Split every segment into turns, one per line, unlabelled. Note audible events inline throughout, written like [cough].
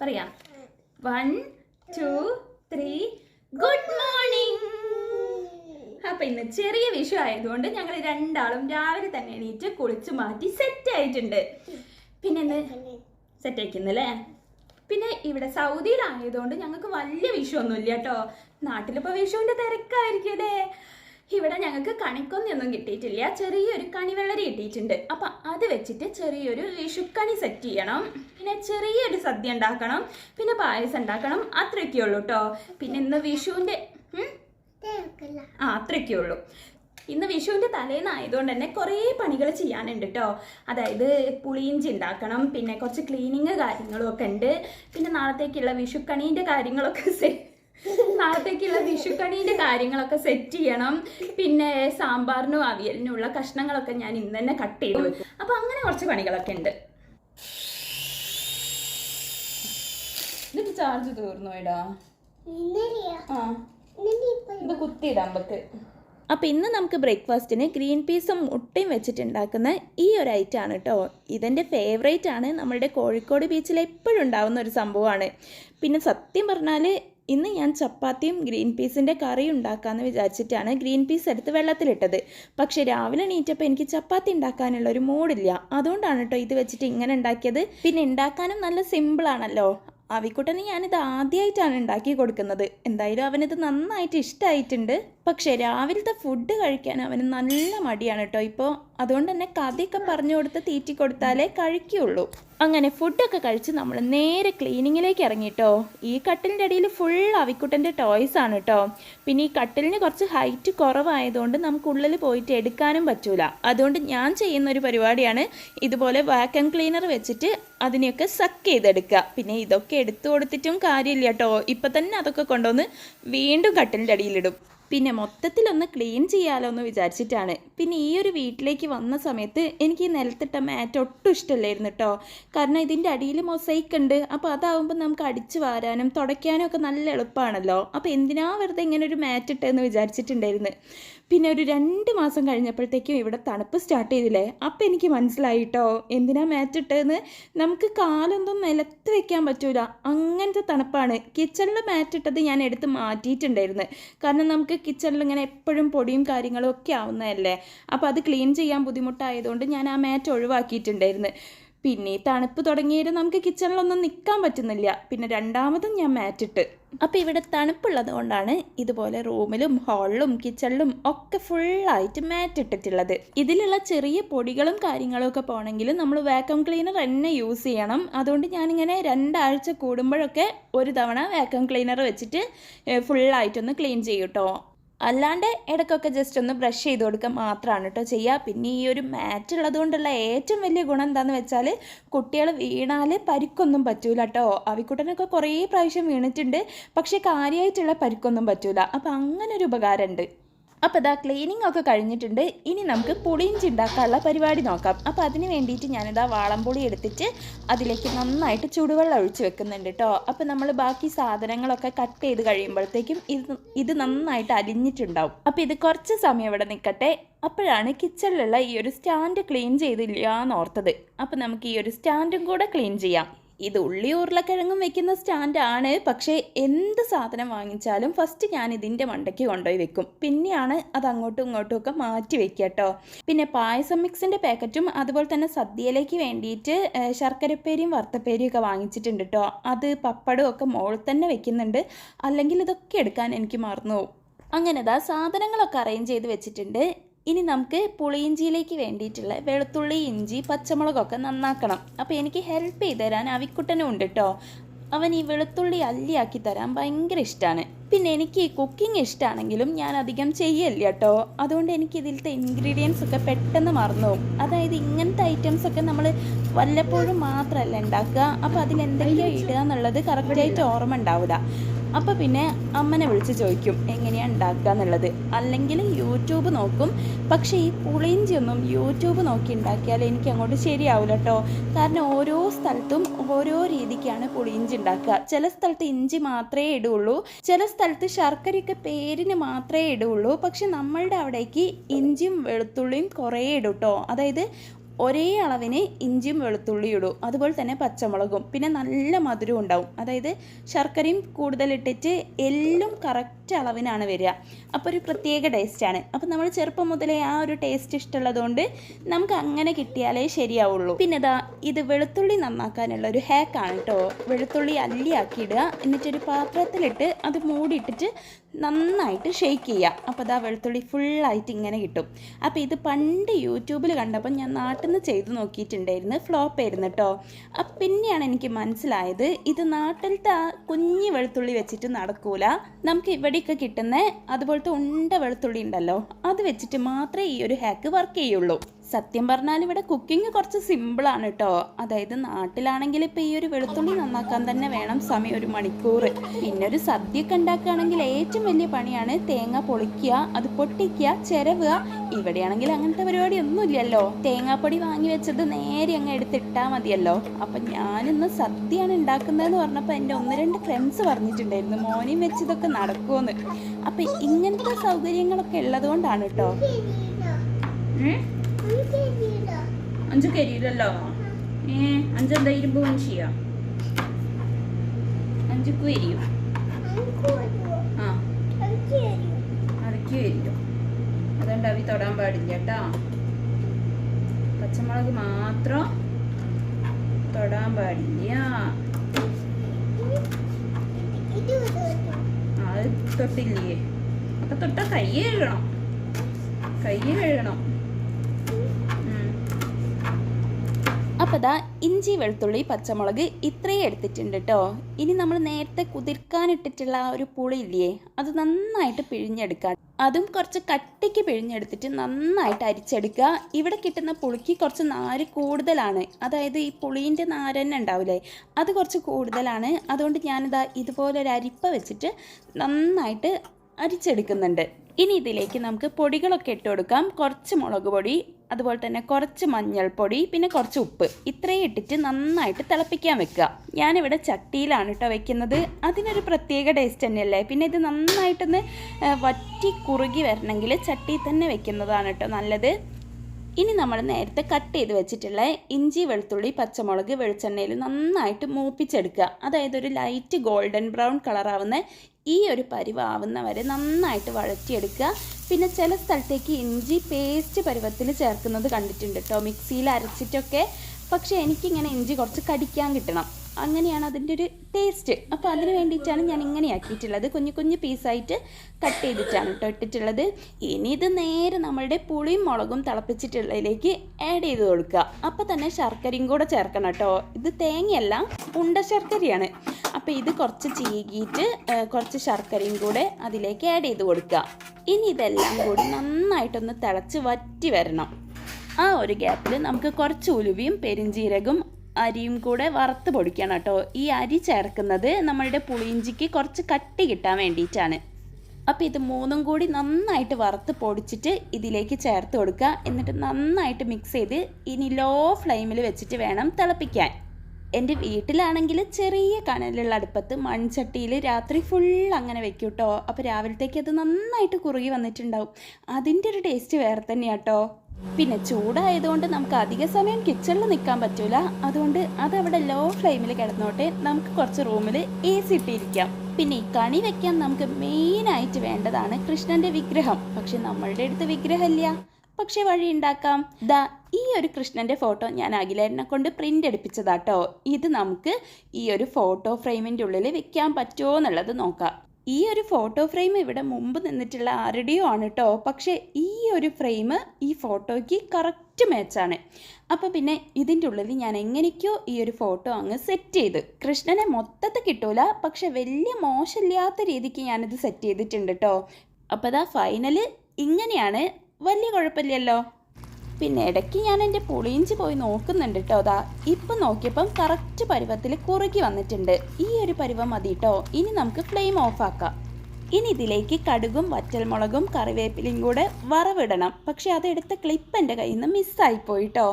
പറയാം. One two three good morning അപ്പൊ ഇന്ന് ചെറിയ വിഷു ആയതുകൊണ്ട് ഞങ്ങൾ രണ്ടാളും രാവിലെ തന്നെ എണീറ്റ് കുളിച്ച് മാറ്റി സെറ്റ് ആയിട്ടുണ്ട്. പിന്നെ സെറ്റ് ആയിക്കുന്നല്ലേ പിന്നെ ഇവിടെ സൗദിയിലായതുകൊണ്ട് ഞങ്ങൾക്ക് വലിയ വിഷു ഒന്നുമില്ല കേട്ടോ. നാട്ടിലിപ്പോ വിഷുവിന്റെ തിരക്കായിരിക്കും അല്ലേ? ഇവിടെ ഞങ്ങൾക്ക് കണിക്കൊന്നൊന്നും കിട്ടിയിട്ടില്ല. ചെറിയൊരു കണിവെള്ളരി കിട്ടിയിട്ടുണ്ട്. അപ്പൊ അത് വെച്ചിട്ട് ചെറിയൊരു വിഷുക്കണി സെറ്റ് ചെയ്യണം. പിന്നെ ചെറിയൊരു സദ്യ ഉണ്ടാക്കണം. പിന്നെ പായസം ഉണ്ടാക്കണം. അത്രയൊക്കെ ഉള്ളൂ കേട്ടോ പിന്നെ ഇന്ന് വിഷുവിന്റെ? ആ അത്രയൊക്കെ ഉള്ളൂ. ഇന്ന് വിഷുവിന്റെ തലേന്ന് ആയതുകൊണ്ട് തന്നെ കുറേ പണികൾ ചെയ്യാനുണ്ട് കേട്ടോ അതായത് പുളിയിഞ്ചി ഉണ്ടാക്കണം. പിന്നെ കുറച്ച് ക്ലീനിങ് കാര്യങ്ങളും ഒക്കെ ഉണ്ട്. പിന്നെ നാളത്തേക്കുള്ള വിഷുക്കണീന്റെ കാര്യങ്ങളൊക്കെ [laughs] നാളത്തേക്കുള്ള വിഷുക്കണീന്റെ കാര്യങ്ങളൊക്കെ സെറ്റ് ചെയ്യണം. പിന്നെ സാമ്പാറിനും അവിയലിനും ഉള്ള കഷ്ണങ്ങളൊക്കെ ഞാൻ ഇന്ന് തന്നെ കട്ട് ചെയ്തു വെക്കും. അപ്പൊ അങ്ങനെ കുറച്ച് പണികളൊക്കെ ഉണ്ട്. ഇതിന്റെ ചാർജ് തീർന്നു ഇടാ ആ. ഇത് കുത്തിയിടാം നമുക്ക് അപ്പോൾ ഇന്ന് നമുക്ക് ബ്രേക്ക്ഫാസ്റ്റിന് ഗ്രീൻ പീസും മുട്ടയും വെച്ചിട്ടുണ്ടാക്കുന്ന ഈ ഒരു ഐറ്റം ആണ് കേട്ടോ ഇതെന്റെ ഫേവറേറ്റ് ആണ്. നമ്മളുടെ കോഴിക്കോട് ബീച്ചിൽ എപ്പോഴും ഉണ്ടാവുന്ന ഒരു സംഭവമാണ്. പിന്നെ സത്യം പറഞ്ഞാൽ ഇന്ന് ഞാൻ ചപ്പാത്തിയും ഗ്രീൻ പീസിന്റെ കറിയും ഉണ്ടാക്കാമെന്ന് വിചാരിച്ചിട്ടാണ് ഗ്രീൻ പീസ് എടുത്ത് വെള്ളത്തിലിട്ടത്. പക്ഷേ രാവിലെ എണീറ്റപ്പോൾ എനിക്ക് ചപ്പാത്തി ഉണ്ടാക്കാനുള്ള ഒരു മൂഡില്ല. അതുകൊണ്ടാണ് കേട്ടോ ഇത് വെച്ചിട്ട് ഇങ്ങനെ ഉണ്ടാക്കിയത്. പിന്നെ ഉണ്ടാക്കാനും നല്ല സിമ്പിളാണല്ലോ. അവിക്കുട്ടന് ഞാനിത് ആദ്യമായിട്ടാണ് ഉണ്ടാക്കി കൊടുക്കുന്നത്. എന്തായാലും അവനിത് നന്നായിട്ട് ഇഷ്ടമായിട്ടുണ്ട് പക്ഷേ രാവിലത്തെ ഫുഡ് കഴിക്കാൻ അവന് നല്ല മടിയാണ് കേട്ടോ ഇപ്പോൾ അതുകൊണ്ട് തന്നെ കഥയൊക്കെ പറഞ്ഞു കൊടുത്ത് തീറ്റി കൊടുത്താലേ കഴിക്കുകയുള്ളൂ അങ്ങനെ ഫുഡൊക്കെ കഴിച്ച് നമ്മൾ നേരെ ക്ലീനിങ്ങിലേക്ക് ഇറങ്ങിട്ടോ ഈ കട്ടിലിന്റെ അടിയിൽ ഫുൾ അവിക്കുട്ടന്റെ ടോയ്സ് ആണ് കേട്ടോ പിന്നെ ഈ കട്ടിലിന് കുറച്ച് ഹൈറ്റ് കുറവായതുകൊണ്ട് നമുക്ക് ഉള്ളിൽ പോയിട്ട് എടുക്കാനും പറ്റൂല. അതുകൊണ്ട് ഞാൻ ചെയ്യുന്ന ഒരു പരിപാടിയാണ് ഇതുപോലെ വാക്യൂം ക്ലീനർ വെച്ചിട്ട് അതിനെയൊക്കെ സക്ക് ചെയ്തെടുക്കുക. പിന്നെ ഇതൊക്കെ എടുത്തു കൊടുത്തിട്ടും കാര്യമില്ല കേട്ടോ ഇപ്പം തന്നെ അതൊക്കെ കൊണ്ടുവന്ന് വീണ്ടും കട്ടിലിന്റെ അടിയിലിടും പിന്നെ മൊത്തത്തിലൊന്ന് ക്ലീൻ ചെയ്യാലോ എന്ന് വിചാരിച്ചിട്ടാണ്. പിന്നെ ഈ ഒരു വീട്ടിലേക്ക് വന്ന സമയത്ത് എനിക്ക് ഈ നിലത്തിട്ട മാറ്റ് ഒട്ടും ഇഷ്ടമല്ലായിരുന്നു കേട്ടോ കാരണം ഇതിന്റെ അടിയിൽ മൊസൈക്ക് ഉണ്ട്. അപ്പോൾ അതാവുമ്പോൾ നമുക്ക് അടിച്ചു വാരാനും തുടയ്ക്കാനും ഒക്കെ നല്ല എളുപ്പമാണല്ലോ അപ്പോൾ എന്തിനാ വെറുതെ ഇങ്ങനെ ഒരു മാറ്റ് ഇട്ടെന്ന് വിചാരിച്ചിട്ടുണ്ടായിരുന്നു. പിന്നെ ഒരു രണ്ട് മാസം കഴിഞ്ഞപ്പോഴത്തേക്കും ഇവിടെ തണുപ്പ് സ്റ്റാർട്ട് ചെയ്തില്ലേ? അപ്പം എനിക്ക് മനസ്സിലായിട്ടോ എന്തിനാ മാറ്റ് ഇട്ടതെന്ന് നമുക്ക് കാലൊന്നും നിലത്ത് വെക്കാൻ പറ്റൂല. അങ്ങനത്തെ തണുപ്പാണ്. കിച്ചണിൽ മാറ്റ് ഇട്ടത് ഞാൻ എടുത്ത് മാറ്റിയിട്ടുണ്ടായിരുന്നു. കാരണം നമുക്ക് കിച്ചണിൽ ഇങ്ങനെ എപ്പോഴും പൊടിയും കാര്യങ്ങളും ഒക്കെ ആവുന്നതല്ലേ. അപ്പോൾ അത് ക്ലീൻ ചെയ്യാൻ ബുദ്ധിമുട്ടായതുകൊണ്ട് ഞാൻ ആ മാറ്റ് ഒഴിവാക്കിയിട്ടുണ്ടായിരുന്നു. പിന്നെ ഈ തണുപ്പ് തുടങ്ങിയാലും നമുക്ക് കിച്ചണിലൊന്നും നിൽക്കാൻ പറ്റുന്നില്ല. പിന്നെ രണ്ടാമതും ഞാൻ മാറ്റിട്ട്. അപ്പോൾ ഇവിടെ തണുപ്പുള്ളത് കൊണ്ടാണ് ഇതുപോലെ റൂമിലും ഹാളിലും കിച്ചണിലും ഒക്കെ ഫുള്ളായിട്ട് മാറ്റ് ഇട്ടിട്ടുള്ളത് ഇതിലുള്ള ചെറിയ പൊടികളും കാര്യങ്ങളും ഒക്കെ പോകണമെങ്കിൽ നമ്മൾ വാക്വം ക്ലീനർ തന്നെ യൂസ് ചെയ്യണം. അതുകൊണ്ട് ഞാനിങ്ങനെ രണ്ടാഴ്ച കൂടുമ്പോഴൊക്കെ ഒരു തവണ വാക്വം ക്ലീനർ വെച്ചിട്ട് ഫുള്ളായിട്ടൊന്ന് ക്ലീൻ ചെയ്യും കേട്ടോ അല്ലാണ്ട് ഇടയ്ക്കൊക്കെ ജസ്റ്റ് ഒന്ന് ബ്രഷ് ചെയ്ത് കൊടുക്കുക മാത്രമാണ് കേട്ടോ ചെയ്യുക പിന്നെ ഈ ഒരു മാറ്റ് ഉള്ളതുകൊണ്ടുള്ള ഏറ്റവും വലിയ ഗുണം എന്താണെന്ന് വെച്ചാൽ കുട്ടികൾ വീണാൽ പരിക്കൊന്നും പറ്റൂല കേട്ടോ. അവിക്കുട്ടനൊക്കെ കുറേ പ്രാവശ്യം വീണിട്ടുണ്ട്. പക്ഷേ കാര്യമായിട്ടുള്ള പരിക്കൊന്നും പറ്റൂല. അപ്പോൾ അങ്ങനെ ഒരു ഉപകാരമുണ്ട്. അപ്പോൾ ഇതാ ക്ലീനിങ് ഒക്കെ കഴിഞ്ഞിട്ടുണ്ട്. ഇനി നമുക്ക് പുളിയിഞ്ചി ഉണ്ടാക്കാനുള്ള പരിപാടി നോക്കാം. അപ്പോൾ അതിന് വേണ്ടിയിട്ട് ഞാനിതാ വാളംപുളി എടുത്തിട്ട് അതിലേക്ക് നന്നായിട്ട് ചൂടുവെള്ളം ഒഴിച്ച് വെക്കുന്നുണ്ട് കേട്ടോ അപ്പോൾ നമ്മൾ ബാക്കി സാധനങ്ങളൊക്കെ കട്ട് ചെയ്ത് കഴിയുമ്പോഴത്തേക്കും ഇത് ഇത് നന്നായിട്ട് അലിഞ്ഞിട്ടുണ്ടാവും അപ്പോൾ ഇത് കുറച്ച് സമയം ഇവിടെ നിൽക്കട്ടെ. അപ്പോഴാണ് കിച്ചണിലുള്ള ഈ ഒരു സ്റ്റാൻഡ് ക്ലീൻ ചെയ്തില്ല എന്ന് ഓർത്തത്. അപ്പോൾ നമുക്ക് ഈ ഒരു സ്റ്റാൻഡും കൂടെ ക്ലീൻ ചെയ്യാം. ഇത് ഉള്ളി ഉരുളക്കിഴങ്ങും വെക്കുന്ന സ്റ്റാൻഡാണ്. പക്ഷേ എന്ത് സാധനം വാങ്ങിച്ചാലും ഫസ്റ്റ് ഞാൻ ഇതിന്റെ മണ്ടയ്ക്ക് കൊണ്ടുപോയി വെക്കും. പിന്നെയാണ് അത് അങ്ങോട്ടും ഇങ്ങോട്ടും ഒക്കെ മാറ്റി വെക്കുക കേട്ടോ. പിന്നെ പായസം മിക്സിന്റെ പാക്കറ്റും അതുപോലെ തന്നെ സദ്യയിലേക്ക് വേണ്ടിയിട്ട് ശർക്കരപ്പേരിയും വറുത്തപ്പേരിയും ഒക്കെ വാങ്ങിച്ചിട്ടുണ്ട് കേട്ടോ. അത് പപ്പടവും ഒക്കെ മുകളിൽ തന്നെ വെക്കുന്നുണ്ട്. അല്ലെങ്കിൽ ഇതൊക്കെ എടുക്കാൻ എനിക്ക് മറന്നു അങ്ങനെ ദാ സാധനങ്ങളൊക്കെ അറേഞ്ച് ചെയ്ത് വെച്ചിട്ടുണ്ട്. ഇനി നമുക്ക് പുളിയിഞ്ചിയിലേക്ക് വേണ്ടിയിട്ടുള്ള വെളുത്തുള്ളി ഇഞ്ചി പച്ചമുളകൊക്കെ നന്നാക്കണം. അപ്പോൾ എനിക്ക് ഹെൽപ്പ് ചെയ്ത് തരാൻ അവിക്കുട്ടനും ഉണ്ട് കേട്ടോ അവൻ ഈ വെളുത്തുള്ളി അല്ലിയാക്കി തരാൻ ഭയങ്കര ഇഷ്ടമാണ് പിന്നെ എനിക്ക് ഈ കുക്കിംഗ് ഇഷ്ടമാണെങ്കിലും ഞാൻ അധികം ചെയ്യല്ല കേട്ടോ അതുകൊണ്ട് എനിക്ക് ഇതിലത്തെ ഇൻഗ്രീഡിയൻസ് ഒക്കെ പെട്ടെന്ന് മറന്നു പോകും. അതായത് ഇങ്ങനത്തെ ഐറ്റംസ് ഒക്കെ നമ്മൾ വല്ലപ്പോഴും മാത്രമല്ല ഉണ്ടാക്കുക. അപ്പോൾ എന്തെങ്കിലും ഇടുക എന്നുള്ളത് കറക്റ്റായിട്ട് ഓർമ്മ ഉണ്ടാവില്ല അപ്പോൾ പിന്നെ അമ്മനെ വിളിച്ച് ചോദിക്കും എങ്ങനെയാണ് ഉണ്ടാക്കുക എന്നുള്ളത്? അല്ലെങ്കിൽ യൂട്യൂബ് നോക്കും. പക്ഷേ ഈ പുളിയിഞ്ചി ഒന്നും യൂട്യൂബ് നോക്കി ഉണ്ടാക്കിയാൽ എനിക്ക് അങ്ങോട്ട് ശരിയാവില്ല കേട്ടോ കാരണം ഓരോ സ്ഥലത്തും ഓരോ രീതിക്കാണ് പുളിയിഞ്ചി ഉണ്ടാക്കുക. ചില സ്ഥലത്ത് ഇഞ്ചി മാത്രമേ ഇടുള്ളൂ. ചില സ്ഥലത്ത് ശർക്കരയൊക്കെ പേരിന് മാത്രമേ ഇടുള്ളൂ. പക്ഷെ നമ്മളുടെ അവിടേക്ക് ഇഞ്ചിയും വെളുത്തുള്ളിയും കുറേ ഇടും കേട്ടോ അതായത് ഒരേ അളവിന് ഇഞ്ചിയും വെളുത്തുള്ളിയും ഇടും. അതുപോലെ തന്നെ പച്ചമുളകും. പിന്നെ നല്ല മധുരം ഉണ്ടാവും. അതായത് ശർക്കരയും കൂടുതലിട്ടിട്ട് എല്ലാം കറക്റ്റ് അളവിനാണ് വരിക. അപ്പോൾ ഒരു പ്രത്യേക ടേസ്റ്റാണ് അപ്പോൾ നമ്മൾ ചെറുപ്പം മുതലേ ആ ഒരു ടേസ്റ്റ് ഇഷ്ടമുള്ളതുകൊണ്ട് നമുക്ക് അങ്ങനെ കിട്ടിയാലേ ശരിയാവുള്ളൂ. പിന്നെ ഇതാ ഇത് വെളുത്തുള്ളി നന്നാക്കാനുള്ള ഒരു ഹാക്കാണ് കേട്ടോ വെളുത്തുള്ളി അല്ലിയാക്കി ഇടുക. എന്നിട്ടൊരു പാത്രത്തിലിട്ട് അത് മൂടിയിട്ടിട്ട് നന്നായിട്ട് ഷെയ്ക്ക് ചെയ്യുക അപ്പോൾ അതാ വെളുത്തുള്ളി ഫുള്ളായിട്ട് ഇങ്ങനെ കിട്ടും. അപ്പോൾ ഇത് പണ്ട് യൂട്യൂബിൽ കണ്ടപ്പോൾ ഞാൻ നാട്ടിൽ നിന്ന് ചെയ്ത് നോക്കിയിട്ടുണ്ടായിരുന്നു. ഫ്ലോപ്പ് ആയിരുന്നു കേട്ടോ. അപ്പം പിന്നെയാണ് എനിക്ക് മനസ്സിലായത് ഇത് നാട്ടിലത്തെ ആ കുഞ്ഞ് വെളുത്തുള്ളി വെച്ചിട്ട് നടക്കൂല. നമുക്ക് ഇവിടെയൊക്കെ കിട്ടുന്ന അതുപോലത്തെ ഉണ്ട വെളുത്തുള്ളി ഉണ്ടല്ലോ അത് വെച്ചിട്ട് മാത്രമേ ഈ ഒരു ഹാക്ക് വർക്ക് ചെയ്യുള്ളൂ. സത്യം പറഞ്ഞാൽ ഇവിടെ കുക്കിംഗ് കുറച്ച് സിമ്പിളാണ് കേട്ടോ അതായത് നാട്ടിലാണെങ്കിൽ ഇപ്പോൾ ഈ ഒരു വെളുത്തുള്ളി നന്നാക്കാൻ തന്നെ വേണം സമയം ഒരു മണിക്കൂർ. പിന്നെ ഒരു സദ്യയൊക്കെ ഉണ്ടാക്കുകയാണെങ്കിൽ ഏറ്റവും വലിയ പണിയാണ് തേങ്ങ പൊളിക്കുക അത് പൊട്ടിക്കുക ചിരവുക. ഇവിടെയാണെങ്കിൽ അങ്ങനത്തെ പരിപാടി ഒന്നും ഇല്ലല്ലോ. തേങ്ങാപ്പൊടി വാങ്ങി വെച്ചത് നേരെ അങ്ങ് എടുത്തിട്ടാൽ മതിയല്ലോ. അപ്പം ഞാനിന്ന് സദ്യയാണ് ഉണ്ടാക്കുന്നതെന്ന് പറഞ്ഞപ്പോൾ എന്റെ ഒന്ന് രണ്ട് ഫ്രണ്ട്സ് പറഞ്ഞിട്ടുണ്ടായിരുന്നു മോനെയും വെച്ച് ഇതൊക്കെ നടക്കുമെന്ന് അപ്പം ഇങ്ങനത്തെ സൗകര്യങ്ങളൊക്കെ ഉള്ളതുകൊണ്ടാണ് കേട്ടോ അഞ്ചു കരിയില്ലല്ലോ ഏ അഞ്ചെന്താ ഇരുമ്പ് മനുഷ്യ അഞ്ചുക്ക് വരിയോ ആ അരക്ക് വരിയോ അതുകൊണ്ട് അവി തൊടാൻ പാടില്ല കേട്ടാ. പച്ചമുളക് മാത്രം തൊടാൻ പാടില്ല. അത് തൊട്ടില്ലേ? അപ്പൊ തൊട്ട കൈ കഴുകണം. കൈ കഴുകണം. അപ്പോൾ ദാ ഇഞ്ചി വെളുത്തുള്ളി പച്ചമുളക് ഇത്രയും എടുത്തിട്ടുണ്ട് കേട്ടോ ഇനി നമ്മൾ നേരത്തെ കുതിർക്കാനിട്ടിട്ടുള്ള ആ ഒരു പുളി ഇല്ലേ അത് നന്നായിട്ട് പിഴിഞ്ഞെടുക്കാം. അതും കുറച്ച് കട്ടിക്ക് പിഴിഞ്ഞെടുത്തിട്ട് നന്നായിട്ട് അരിച്ചെടുക്കുക. ഇവിടെ കിട്ടുന്ന പുളിക്ക് കുറച്ച് നാര് കൂടുതലാണ്. അതായത് ഈ പുളീന്റെ നാര് തന്നെ ഉണ്ടാവില്ലേ അത് കുറച്ച് കൂടുതലാണ്. അതുകൊണ്ട് ഞാനിതാ ഇതുപോലെ ഒരു അരിപ്പ വെച്ചിട്ട് നന്നായിട്ട് അരിച്ചെടുക്കുന്നുണ്ട്. ഇനി ഇതിലേക്ക് നമുക്ക് പൊടികളൊക്കെ ഇട്ട് കൊടുക്കാം. കുറച്ച് മുളക് പൊടി അതുപോലെ തന്നെ കുറച്ച് മഞ്ഞൾപ്പൊടി പിന്നെ കുറച്ച് ഉപ്പ്. ഇത്രയും ഇട്ടിട്ട് നന്നായിട്ട് തിളപ്പിക്കാൻ വെക്കുക. ഞാനിവിടെ ചട്ടിയിലാണ് കേട്ടോ വെക്കുന്നത്. അതിനൊരു പ്രത്യേക ടേസ്റ്റ് തന്നെയല്ലേ? പിന്നെ ഇത് നന്നായിട്ടൊന്ന് വറ്റി കുറുകി വരണമെങ്കിൽ ചട്ടിയിൽ തന്നെ വെക്കുന്നതാണ് കേട്ടോ നല്ലത്. ഇനി നമ്മൾ നേരത്തെ കട്ട് ചെയ്ത് വെച്ചിട്ടുള്ള ഇഞ്ചി വെളുത്തുള്ളി പച്ചമുളക് വെളിച്ചെണ്ണയിൽ നന്നായിട്ട് മൂപ്പിച്ചെടുക്കുക. അതായത് ഒരു ലൈറ്റ് ഗോൾഡൻ ബ്രൗൺ കളറാവുന്ന ഈ ഒരു പരിവാവുന്ന വരെ നന്നായിട്ട് വഴറ്റിയെടുക്കുക. പിന്നെ ചില സ്ഥലത്തേക്ക് ഇഞ്ചി പേസ്റ്റ് പരുവത്തിൽ ചേർക്കുന്നത് കണ്ടിട്ടുണ്ട് കേട്ടോ. മിക്സിയിൽ അരച്ചിട്ടൊക്കെ. പക്ഷേ എനിക്കിങ്ങനെ ഇഞ്ചി കുറച്ച് കടിക്കാൻ കിട്ടണം. അങ്ങനെയാണ് അതിന്റെ ഒരു ടേസ്റ്റ് അപ്പോൾ അതിന് വേണ്ടിയിട്ടാണ് ഞാൻ ഇങ്ങനെ ആക്കിയിട്ടുള്ളത്. കുഞ്ഞു കുഞ്ഞു പീസായിട്ട് കട്ട് ചെയ്തിട്ടാണ് കേട്ടോ ഇട്ടിട്ടുള്ളത്. ഇനി ഇത് നേരെ നമ്മളുടെ പുളിയും മുളകും തിളപ്പിച്ചിട്ടുള്ളതിലേക്ക് ആഡ് ചെയ്ത് കൊടുക്കുക. അപ്പോൾ തന്നെ ശർക്കരയും കൂടെ ചേർക്കണം കേട്ടോ ഇത് തേങ്ങയല്ല ഉണ്ട ശർക്കരയാണ്. അപ്പോൾ ഇത് കുറച്ച് ചീകിയിട്ട് കുറച്ച് ശർക്കരയും കൂടെ അതിലേക്ക് ആഡ് ചെയ്ത് കൊടുക്കുക. ഇനി ഇതെല്ലാം കൂടി നന്നായിട്ടൊന്ന് തിളച്ച് വറ്റി വരണം. ആ ഒരു ഗ്യാപ്പിൽ നമുക്ക് കുറച്ച് ഉലുവയും പെരിഞ്ജീരകവും അരിയും കൂടെ വറുത്ത് പൊടിക്കണം കേട്ടോ. ഈ അരി ചേർക്കുന്നത് നമ്മളുടെ പുളിയിഞ്ചിക്ക് കുറച്ച് കട്ടി കിട്ടാൻ വേണ്ടിയിട്ടാണ്. അപ്പോൾ ഇത് മൂന്നും കൂടി നന്നായിട്ട് വറുത്ത് പൊടിച്ചിട്ട് ഇതിലേക്ക് ചേർത്ത് കൊടുക്കുക. എന്നിട്ട് നന്നായിട്ട് മിക്സ് ചെയ്ത് ഇനി ലോ ഫ്ലെയിമിൽ വെച്ചിട്ട് വേണം തിളപ്പിക്കാൻ. എന്റെ വീട്ടിലാണെങ്കിൽ ചെറിയ കനലുള്ള അടുപ്പത്ത് മൺചട്ടിയിൽ രാത്രി ഫുൾ അങ്ങനെ വെക്കും കേട്ടോ. അപ്പോൾ രാവിലത്തേക്ക് അത് നന്നായിട്ട് കുറുകി വന്നിട്ടുണ്ടാവും. അതിന്റെ ഒരു ടേസ്റ്റ് വേറെ തന്നെയാട്ടോ പിന്നെ ചൂടായതുകൊണ്ട് നമുക്ക് അധിക സമയം കിച്ചണിൽ നിൽക്കാൻ പറ്റൂല. അതുകൊണ്ട് അതവിടെ ലോ ഫ്ലെയിമിൽ കിടന്നോട്ടെ നമുക്ക് കുറച്ച് റൂമിൽ എ സി ഇട്ടിരിക്കാം. പിന്നെ ഈ കണി വെക്കാൻ നമുക്ക് മെയിനായിട്ട് വേണ്ടതാണ് കൃഷ്ണന്റെ വിഗ്രഹം. പക്ഷെ നമ്മളുടെ അടുത്ത് വിഗ്രഹമില്ല. പക്ഷെ വഴി ഉണ്ടാക്കാം. ദാ ഈ ഒരു കൃഷ്ണന്റെ ഫോട്ടോ ഞാൻ അഖിലേനെ കൊണ്ട് പ്രിന്റ് എടുപ്പിച്ചതാട്ടോ. ഇത് നമുക്ക് ഈ ഒരു ഫോട്ടോ ഫ്രെയിമിന്റെ ഉള്ളിൽ വെക്കാൻ പറ്റുമോ എന്നുള്ളത് നോക്കാം. ഈ ഒരു ഫോട്ടോ ഫ്രെയിം ഇവിടെ മുമ്പ് നിന്നിട്ടുള്ള ആരുടെയോ ആണ് കേട്ടോ പക്ഷേ ഈ ഒരു ഫ്രെയിം ഈ ഫോട്ടോയ്ക്ക് കറക്റ്റ് മാച്ചാണ് അപ്പോൾ പിന്നെ ഇതിന്റെ ഉള്ളിൽ ഞാൻ എങ്ങനെയൊക്കെയോ ഈ ഒരു ഫോട്ടോ അങ്ങ് സെറ്റ് ചെയ്ത്. കൃഷ്ണനെ മൊത്തത്തിൽ കിട്ടൂല പക്ഷെ വലിയ മോശമില്ലാത്ത രീതിക്ക് ഞാനിത് സെറ്റ് ചെയ്തിട്ടുണ്ട് കേട്ടോ അപ്പോൾ അതാ ഫൈനൽ ഇങ്ങനെയാണ്. വലിയ കുഴപ്പമില്ലല്ലോ. പിന്നെ ഇടയ്ക്ക് ഞാൻ എന്റെ പുളിയിഞ്ചി പോയി നോക്കുന്നുണ്ട് കേട്ടോ അതാ ഇപ്പം നോക്കിയപ്പം കറക്റ്റ് പരുവത്തിൽ കുറുകി വന്നിട്ടുണ്ട്. ഈ ഒരു പരുവം മതി കേട്ടോ ഇനി നമുക്ക് ഫ്ലെയിം ഓഫാക്കാം ഇനി ഇതിലേക്ക് കടുകും വറ്റൽമുളകും കറിവേപ്പിലയും കൂടെ വറവിടണം. പക്ഷേ അതെടുത്ത ക്ലിപ്പ് എന്റെ കയ്യിൽ നിന്ന് മിസ്സായിപ്പോയി കേട്ടോ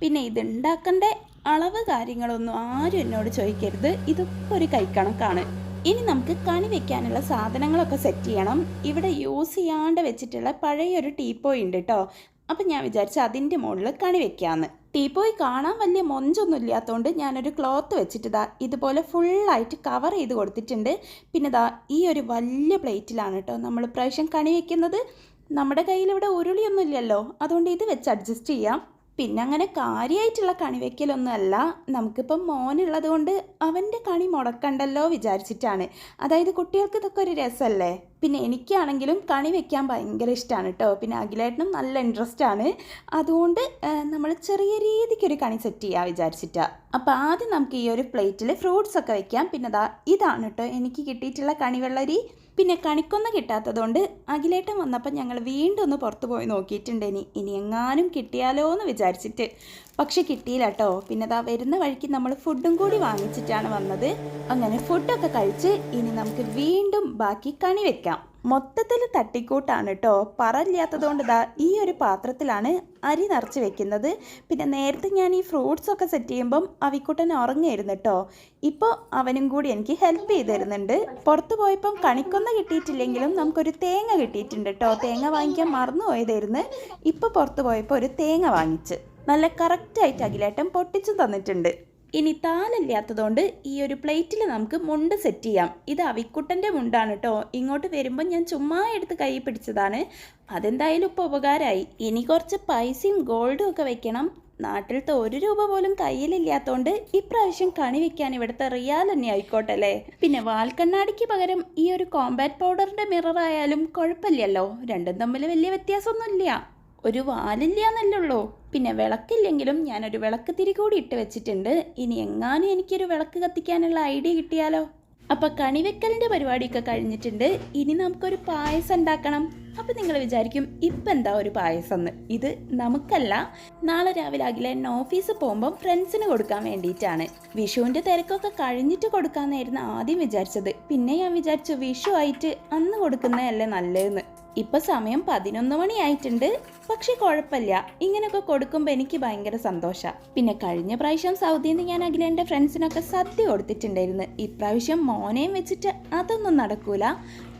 പിന്നെ ഇത് ഉണ്ടാക്കേണ്ട അളവ് കാര്യങ്ങളൊന്നും ആരും എന്നോട് ചോദിക്കരുത്. ഇതൊക്കെ ഒരു കൈക്കണക്കാണ്. ഇനി നമുക്ക് കണി വെക്കാനുള്ള സാധനങ്ങളൊക്കെ സെറ്റ് ചെയ്യണം. ഇവിടെ യൂസ് ചെയ്യാണ്ട് വെച്ചിട്ടുള്ള പഴയൊരു ടീപ്പോയി ഉണ്ട് കേട്ടോ അപ്പം ഞാൻ വിചാരിച്ചു അതിന്റെ മുകളിൽ കണി വെക്കാമെന്ന് ടീപ്പോയി കാണാൻ വലിയ മൊഞ്ചൊന്നും ഇല്ലാത്തതുകൊണ്ട് ഞാനൊരു ക്ലോത്ത് വെച്ചിട്ട് ദാ ഇതുപോലെ ഫുള്ളായിട്ട് കവർ ചെയ്ത് കൊടുത്തിട്ടുണ്ട്. പിന്നെ ഇതാ ഈ ഒരു വലിയ പ്ലേറ്റിലാണ് കേട്ടോ നമ്മൾ പ്രാവശ്യം കണി വെക്കുന്നത്. നമ്മുടെ കയ്യിൽ ഇവിടെ ഉരുളിയൊന്നും ഇല്ലല്ലോ. അതുകൊണ്ട് ഇത് വെച്ച് അഡ്ജസ്റ്റ് ചെയ്യാം. പിന്നെ അങ്ങനെ കാര്യമായിട്ടുള്ള കണി വെക്കലൊന്നും അല്ല നമുക്കിപ്പം മോനുള്ളത് കൊണ്ട് അവന്റെ കണി മുടക്കണ്ടല്ലോ വിചാരിച്ചിട്ടാണ്. അതായത് കുട്ടികൾക്ക് ഇതൊക്കെ ഒരു രസമല്ലേ പിന്നെ എനിക്കാണെങ്കിലും കണി വെക്കാൻ ഭയങ്കര ഇഷ്ടമാണ് കേട്ടോ പിന്നെ അഖിലേട്ടനും നല്ല ഇൻട്രസ്റ്റ് ആണ് അതുകൊണ്ട് നമ്മൾ ചെറിയ രീതിക്കൊരു കണി സെറ്റ് ചെയ്യാൻ വിചാരിച്ചിട്ടാണ് അപ്പോൾ ആദ്യം നമുക്ക് ഈ ഒരു പ്ലേറ്റിൽ ഫ്രൂട്ട്സ് ഒക്കെ വെക്കാം. പിന്നെ ഇതാണ് കേട്ടോ എനിക്ക് കിട്ടിയിട്ടുള്ള കണിവെള്ളരി. പിന്നെ കണിക്കൊന്ന കിട്ടാത്തതുകൊണ്ട് അഖിലേട്ടൻ വന്നപ്പോൾ ഞങ്ങൾ വീണ്ടും ഒന്ന് പുറത്ത് പോയി നോക്കിയിട്ടുണ്ട്. ഇനി ഇനി എങ്ങാനും കിട്ടിയാലോ എന്ന് വിചാരിച്ചിട്ട്. പക്ഷെ കിട്ടിയില്ല കേട്ടോ. പിന്നെ ദാ വരുന്ന വഴിക്ക് നമ്മൾ ഫുഡും കൂടി വാങ്ങിച്ചിട്ടാണ് വന്നത്. അങ്ങനെ ഫുഡൊക്കെ കഴിച്ച് ഇനി നമുക്ക് വീണ്ടും ബാക്കി കണി വെക്കാം. മൊത്തത്തിൽ തട്ടിക്കൂട്ടാണ് കേട്ടോ പറയില്ലാത്തതുകൊണ്ട് ഈ ഒരു പാത്രത്തിലാണ് അരി നിറച്ച് വെക്കുന്നത്. പിന്നെ നേരത്തെ ഞാൻ ഈ ഫ്രൂട്ട്സ് ഒക്കെ സെറ്റ് ചെയ്യുമ്പം അവിക്കുട്ടൻ ഉറങ്ങിയിരുന്നു കേട്ടോ ഇപ്പോൾ അവനും കൂടി എനിക്ക് ഹെൽപ്പ് ചെയ്ത് തരുന്നുണ്ട്. പുറത്ത് പോയപ്പം കണിക്കൊന്ന കിട്ടിയിട്ടില്ലെങ്കിലും നമുക്കൊരു തേങ്ങ കിട്ടിയിട്ടുണ്ട് കേട്ടോ തേങ്ങ വാങ്ങിക്കാൻ മറന്നു പോയതായിരുന്നു ഇപ്പോൾ പുറത്ത് പോയപ്പോൾ ഒരു തേങ്ങ വാങ്ങിച്ച്. നല്ല കറക്റ്റായിട്ട് അഖിലേട്ടൻ പൊട്ടിച്ചു തന്നിട്ടുണ്ട്. ഇനി താലില്ലാത്തതുകൊണ്ട് ഈ ഒരു പ്ലേറ്റിൽ നമുക്ക് മുണ്ട് സെറ്റ് ചെയ്യാം. ഇത് അവിക്കുട്ടന്റെ മുണ്ടാണ് കേട്ടോ ഇങ്ങോട്ട് വരുമ്പോൾ ഞാൻ ചുമ്മാ എടുത്ത് കൈ പിടിച്ചതാണ്. അതെന്തായാലും ഇപ്പോൾ ഉപകാരമായി ഇനി കുറച്ച് പൈസയും ഗോൾഡും ഒക്കെ വെക്കണം. നാട്ടിലത്തെ ഒരു രൂപ പോലും കയ്യിലില്ലാത്തതുകൊണ്ട് ഇപ്രാവശ്യം കണി വെക്കാൻ ഇവിടുത്തെ റിയാൽ തന്നെ ആയിക്കോട്ടെ അല്ലേ? പിന്നെ വാൽക്കണ്ണാടിക്ക് പകരം ഈ ഒരു കോമ്പാറ്റ് പൗഡറിന്റെ മിററായാലും കുഴപ്പമില്ലല്ലോ. രണ്ടും തമ്മിൽ വലിയ വ്യത്യാസമൊന്നുമില്ല. ഒരു വാലില്ല എന്നല്ലേ ഉള്ളൂ. പിന്നെ വിളക്കില്ലെങ്കിലും ഞാനൊരു വിളക്ക് തിരി കൂടി ഇട്ട് വെച്ചിട്ടുണ്ട്. ഇനി എങ്ങാനും എനിക്കൊരു വിളക്ക് കത്തിക്കാനുള്ള ഐഡിയ കിട്ടിയാലോ? അപ്പം കണിവെക്കലിന്റെ പരിപാടിയൊക്കെ കഴിഞ്ഞിട്ടുണ്ട്. ഇനി നമുക്കൊരു പായസം ഉണ്ടാക്കണം. അപ്പം നിങ്ങൾ വിചാരിക്കും ഇപ്പം എന്താ ഒരു പായസം എന്ന് ഇത് നമുക്കല്ല നാളെ രാവിലെ അഖിലേട്ടൻ ഓഫീസിൽ പോകുമ്പോൾ ഫ്രണ്ട്സിന് കൊടുക്കാൻ വേണ്ടിയിട്ടാണ്. വിഷുവിന്റെ തിരക്കൊക്കെ കഴിഞ്ഞിട്ട് കൊടുക്കാമെന്നായിരുന്നു ആദ്യം വിചാരിച്ചത്. പിന്നെ ഞാൻ വിചാരിച്ചു വിഷു ആയിട്ട് അന്ന് കൊടുക്കുന്നതല്ലേ നല്ലതെന്ന്. ഇപ്പൊ സമയം പതിനൊന്ന് മണിയായിട്ടുണ്ട്. പക്ഷെ കുഴപ്പമില്ല. ഇങ്ങനെയൊക്കെ കൊടുക്കുമ്പോൾ എനിക്ക് ഭയങ്കര സന്തോഷമാണ് പിന്നെ കഴിഞ്ഞ പ്രാവശ്യം സൗദിയിൽ നിന്ന് ഞാൻ അഖിലേന്റെ ഫ്രണ്ട്സിനൊക്കെ സദ്യ കൊടുത്തിട്ടുണ്ടായിരുന്നു. ഇപ്രാവശ്യം മോനെയും വെച്ചിട്ട് അതൊന്നും നടക്കൂല.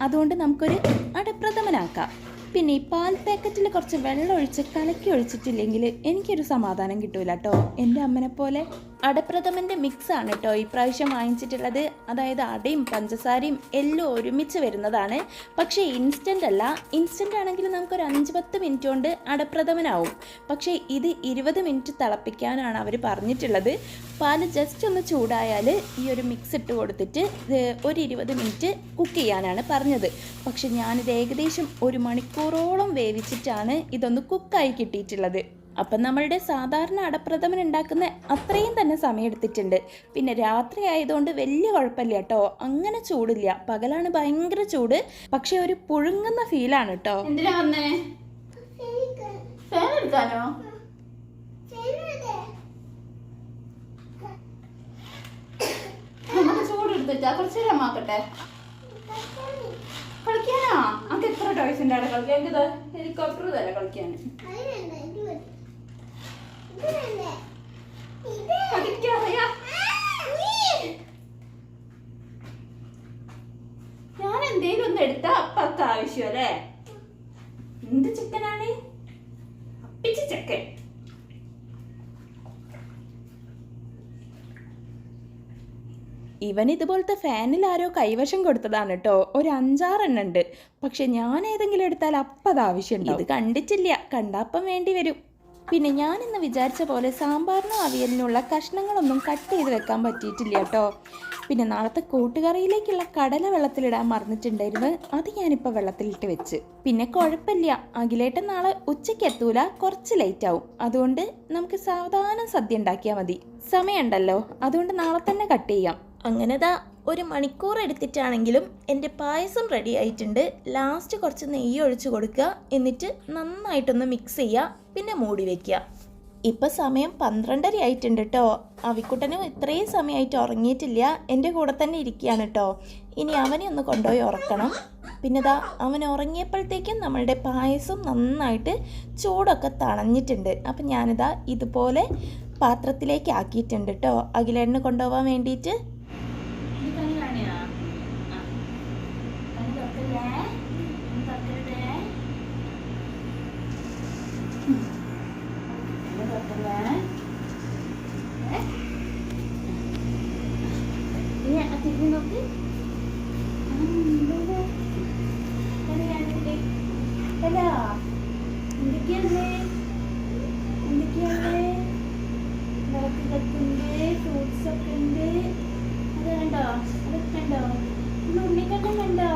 അതുകൊണ്ട് നമുക്കൊരു അടപ്രഥമനാക്കാം. പിന്നെ ഈ പാൽ പാക്കറ്റിൽ കുറച്ച് വെള്ളം ഒഴിച്ച് കലക്കി ഒഴിച്ചിട്ടില്ലെങ്കിൽ എനിക്കൊരു സമാധാനം കിട്ടൂല കേട്ടോ എന്റെ അമ്മനെ പോലെ അടപ്രഥമന്റെ മിക്സ് ആണ് കേട്ടോ ഇപ്രാവശ്യം വാങ്ങിച്ചിട്ടുള്ളത്. അതായത് അടയും പഞ്ചസാരയും എല്ലാം ഒരുമിച്ച് വരുന്നതാണ്. പക്ഷേ ഇൻസ്റ്റന്റ് അല്ല. ഇൻസ്റ്റന്റ് ആണെങ്കിൽ നമുക്കൊരു അഞ്ച് പത്ത് മിനിറ്റ് കൊണ്ട് അടപ്രഥമനാവും. പക്ഷേ ഇത് ഇരുപത് മിനിറ്റ് തിളപ്പിക്കാനാണ് അവർ പറഞ്ഞിട്ടുള്ളത്. പാൽ ജസ്റ്റ് ഒന്ന് ചൂടായാൽ ഈ ഒരു മിക്സ് ഇട്ട് കൊടുത്തിട്ട് ഒരു ഇരുപത് മിനിറ്റ് കുക്ക് ചെയ്യാനാണ് പറഞ്ഞത്. പക്ഷെ ഞാനിത് ഏകദേശം ഒരു മണിക്കൂറോളം വേവിച്ചിട്ടാണ് ഇതൊന്ന് കുക്കായി കിട്ടിയിട്ടുള്ളത്. അപ്പം നമ്മളുടെ സാധാരണ അടപ്രഥമൻ ഉണ്ടാക്കുന്ന അത്രയും തന്നെ സമയമെടുത്തിട്ടുണ്ട് പിന്നെ രാത്രി ആയതുകൊണ്ട് വലിയ കുഴപ്പമില്ല കേട്ടോ. അങ്ങനെ ചൂടില്ല. പകലാണ് ഭയങ്കര ചൂട്. പക്ഷെ ഒരു പുഴുങ്ങുന്ന ഫീലാണ് കേട്ടോ. എന്തിനാ വന്നേ? ഫാൻ എടുക്കാനോ? നമുക്ക് ചൂട് എടുത്തിട്ടാ കുറച്ച് ആക്കട്ടെ. കളിക്കാനാ? നമുക്ക് എത്ര ടോയ്സ് അവിടെ കളിക്കാൻ? എനിക്ക് ഹെലികോപ്റ്റർ തരാം കളിക്കാൻ. കളിക്കാറിയാ ഞാൻ എന്തേലും ഒന്ന് എടുത്ത അപ്പക്ക് ആവശ്യം അല്ലേ? എന്ത് ചിക്കനാണ്? അപ്പിച്ച ചിക്കൻ. ഇവൻ ഇതുപോലത്തെ ഫാനിൽ ആരോ കൈവശം കൊടുത്തതാണ് കേട്ടോ ഒരു അഞ്ചാറെണ്ണം ഉണ്ട് പക്ഷെ ഞാൻ ഏതെങ്കിലും എടുത്താൽ അപ്പം അത് ആവശ്യമുണ്ട് ഇത് കണ്ടിച്ചില്ല കണ്ടപ്പം വേണ്ടി വരും. പിന്നെ ഞാൻ ഇന്ന് വിചാരിച്ച പോലെ സാമ്പാറിനും അവിയലിനുള്ള കഷ്ണങ്ങളൊന്നും കട്ട് ചെയ്ത് വെക്കാൻ പറ്റിയിട്ടില്ല കേട്ടോ. പിന്നെ നാളത്തെ കൂട്ടുകറിയിലേക്കുള്ള കടല വെള്ളത്തിലിടാൻ മറന്നിട്ടുണ്ടായിരുന്നു. അത് ഞാനിപ്പോൾ വെള്ളത്തിലിട്ട് വെച്ച്. പിന്നെ കുഴപ്പമില്ല. അഖിലേട്ടൻ നാളെ ഉച്ചയ്ക്ക് എത്തൂല. കുറച്ച് ലേറ്റ് ആവും. അതുകൊണ്ട് നമുക്ക് സാവധാനം സദ്യ ഉണ്ടാക്കിയാൽ മതി. സമയമുണ്ടല്ലോ. അതുകൊണ്ട് നാളെ തന്നെ കട്ട് ചെയ്യാം. അങ്ങനെ ദാ ഒരു മണിക്കൂർ എടുത്തിട്ടാണെങ്കിലും എന്റെ പായസം റെഡി ആയിട്ടുണ്ട്. ലാസ്റ്റ് കുറച്ച് നെയ്യ് ഒഴിച്ചു കൊടുക്കുക. എന്നിട്ട് നന്നായിട്ടൊന്ന് മിക്സ് ചെയ്യുക. പിന്നെ മൂടി വയ്ക്കുക ഇപ്പം സമയം പന്ത്രണ്ടര ആയിട്ടുണ്ട് കേട്ടോ അവിക്കുട്ടനും ഇത്രയും സമയമായിട്ട് ഉറങ്ങിയിട്ടില്ല. എന്റെ കൂടെ തന്നെ ഇരിക്കുകയാണ് കേട്ടോ ഇനി അവനെ ഒന്ന് കൊണ്ടുപോയി ഉറക്കണം. പിന്നെ ദാ അവൻ ഉറങ്ങിയപ്പോഴത്തേക്കും നമ്മളുടെ പായസം നന്നായിട്ട് ചൂടൊക്കെ തണഞ്ഞിട്ടുണ്ട്. അപ്പം ഞാനിതാ ഇതുപോലെ പാത്രത്തിലേക്ക് ആക്കിയിട്ടുണ്ട് കേട്ടോ അഖിലേട്ടന് കൊണ്ടുപോകാൻ വേണ്ടിയിട്ട് വിളക്ക് കത്തുണ്ട് ഫ്രൂട്ട്സ് ഒക്കെ ഉണ്ട് അത് കണ്ടോ? അതൊക്കെ കണ്ടോ? ഇന്ന് ഉണ്ണിക്കണ്ണം കണ്ടോ?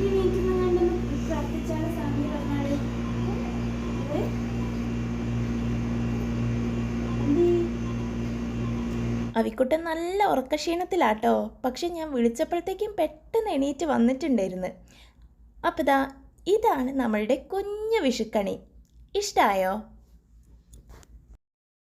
ഈ വീട്ടിൽ കണ്ടൊന്ന് പ്രാർത്ഥിച്ചാണ് സ്വാമി പറഞ്ഞാൽ. അവിക്കുട്ടൻ നല്ല ഉറക്കക്ഷീണത്തിലാട്ടോ. പക്ഷെ ഞാൻ വിളിച്ചപ്പോഴത്തേക്കും പെട്ടെന്ന് എണീറ്റ് വന്നിട്ടുണ്ടായിരുന്നു. അപ്പതാ ഇതാ ഇതാണ് നമ്മളുടെ കുഞ്ഞു വിഷുക്കണി. ഇഷ്ടമായോ